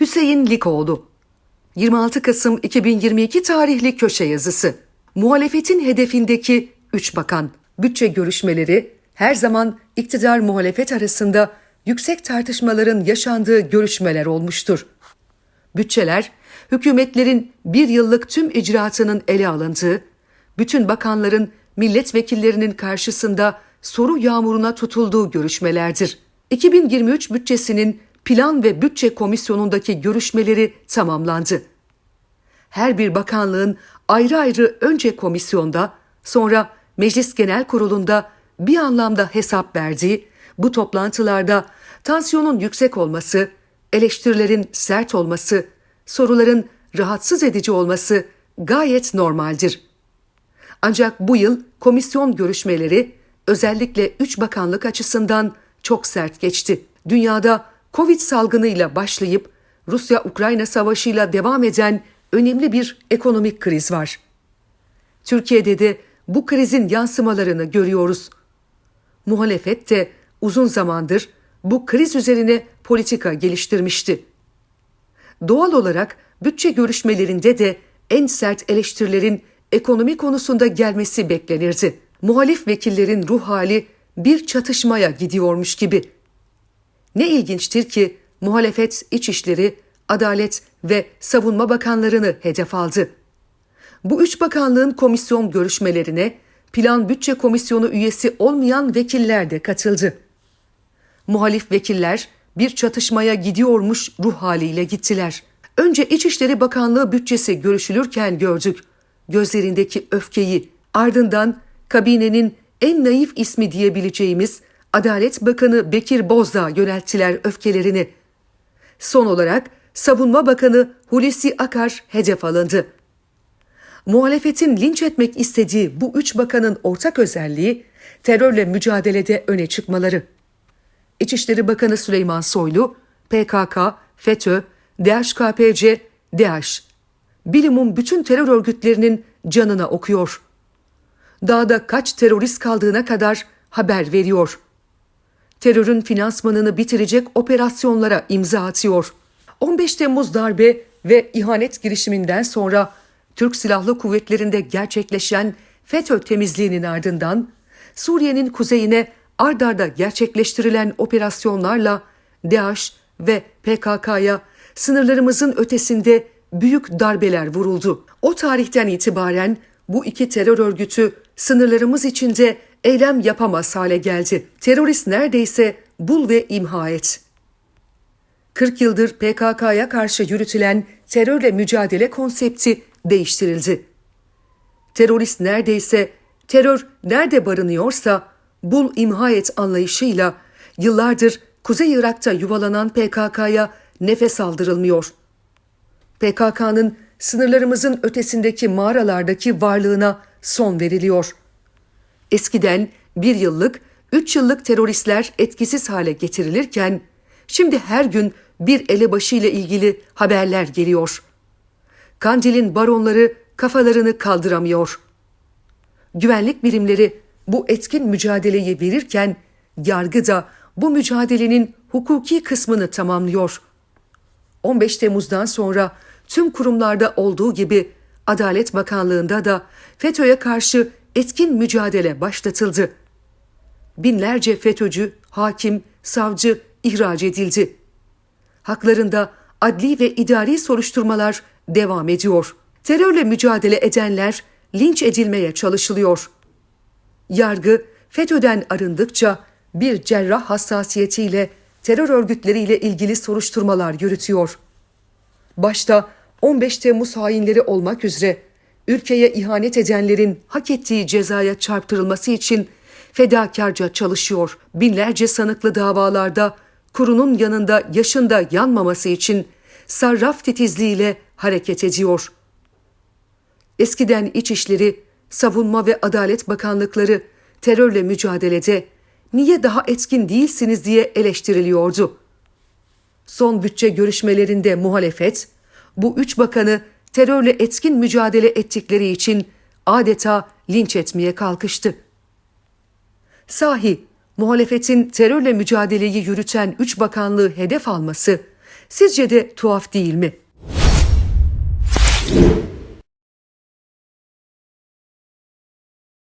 Hüseyin Likoğlu 26 Kasım 2022 tarihli köşe yazısı. Muhalefetin hedefindeki 3 bakan. Bütçe görüşmeleri her zaman iktidar muhalefet arasında yüksek tartışmaların yaşandığı görüşmeler olmuştur. Bütçeler, hükümetlerin bir yıllık tüm icraatının ele alındığı, bütün bakanların milletvekillerinin karşısında soru yağmuruna tutulduğu görüşmelerdir. 2023 bütçesinin Plan ve Bütçe Komisyonu'ndaki görüşmeleri tamamlandı. Her bir bakanlığın ayrı ayrı önce komisyonda, sonra Meclis Genel Kurulu'nda bir anlamda hesap verdiği bu toplantılarda tansiyonun yüksek olması, eleştirilerin sert olması, soruların rahatsız edici olması gayet normaldir. Ancak bu yıl komisyon görüşmeleri özellikle üç bakanlık açısından çok sert geçti. Dünyada Covid salgınıyla başlayıp Rusya-Ukrayna savaşıyla devam eden önemli bir ekonomik kriz var. Türkiye'de de bu krizin yansımalarını görüyoruz. Muhalefet de uzun zamandır bu kriz üzerine politika geliştirmişti. Doğal olarak bütçe görüşmelerinde de en sert eleştirilerin ekonomi konusunda gelmesi beklenirdi. Muhalif vekillerin ruh hali bir çatışmaya gidiyormuş gibi. Ne ilginçtir ki muhalefet İçişleri, Adalet ve Savunma Bakanlarını hedef aldı. Bu üç bakanlığın komisyon görüşmelerine Plan Bütçe Komisyonu üyesi olmayan vekiller de katıldı. Muhalif vekiller bir çatışmaya gidiyormuş ruh haliyle gittiler. Önce İçişleri Bakanlığı bütçesi görüşülürken gördük gözlerindeki öfkeyi, ardından kabinenin en naif ismi diyebileceğimiz Adalet Bakanı Bekir Bozdağ yönelttiler öfkelerini. Son olarak Savunma Bakanı Hulusi Akar hedef alındı. Muhalefetin linç etmek istediği bu üç bakanın ortak özelliği terörle mücadelede öne çıkmaları. İçişleri Bakanı Süleyman Soylu, PKK, FETÖ, DHKPC, DH, bilimum bütün terör örgütlerinin canına okuyor. Dağda kaç terörist kaldığına kadar haber veriyor. Terörün finansmanını bitirecek operasyonlara imza atıyor. 15 Temmuz darbe ve ihanet girişiminden sonra Türk Silahlı Kuvvetleri'nde gerçekleşen FETÖ temizliğinin ardından Suriye'nin kuzeyine ardarda gerçekleştirilen operasyonlarla DAEŞ ve PKK'ya sınırlarımızın ötesinde büyük darbeler vuruldu. O tarihten itibaren bu iki terör örgütü sınırlarımız içinde eylem yapamaz hale geldi. Terörist neredeyse bul ve imha et. 40 yıldır PKK'ya karşı yürütülen terörle mücadele konsepti değiştirildi. Terörist neredeyse terör nerede barınıyorsa bul imha et anlayışıyla yıllardır Kuzey Irak'ta yuvalanan PKK'ya nefes aldırılmıyor. PKK'nın sınırlarımızın ötesindeki mağaralardaki varlığına son veriliyor. Eskiden bir yıllık, üç yıllık teröristler etkisiz hale getirilirken, şimdi her gün bir elebaşı ile ilgili haberler geliyor. Kandil'in baronları kafalarını kaldıramıyor. Güvenlik birimleri bu etkin mücadeleyi verirken, yargı da bu mücadelenin hukuki kısmını tamamlıyor. 15 Temmuz'dan sonra tüm kurumlarda olduğu gibi Adalet Bakanlığı'nda da FETÖ'ye karşı etkin mücadele başlatıldı. Binlerce FETÖ'cü, hakim, savcı ihraç edildi. Haklarında adli ve idari soruşturmalar devam ediyor. Terörle mücadele edenler linç edilmeye çalışılıyor. Yargı FETÖ'den arındıkça bir cerrah hassasiyetiyle terör örgütleriyle ilgili soruşturmalar yürütüyor. Başta 15 Temmuz hainleri olmak üzere ülkeye ihanet edenlerin hak ettiği cezaya çarptırılması için fedakarca çalışıyor. Binlerce sanıklı davalarda kurunun yanında yaşında yanmaması için sarraf titizliğiyle hareket ediyor. Eskiden İçişleri, Savunma ve Adalet Bakanlıkları terörle mücadelede niye daha etkin değilsiniz diye eleştiriliyordu. Son bütçe görüşmelerinde muhalefet, bu üç bakanı terörle etkin mücadele ettikleri için adeta linç etmeye kalkıştı. Sahi muhalefetin terörle mücadeleyi yürüten üç bakanlığı hedef alması sizce de tuhaf değil mi?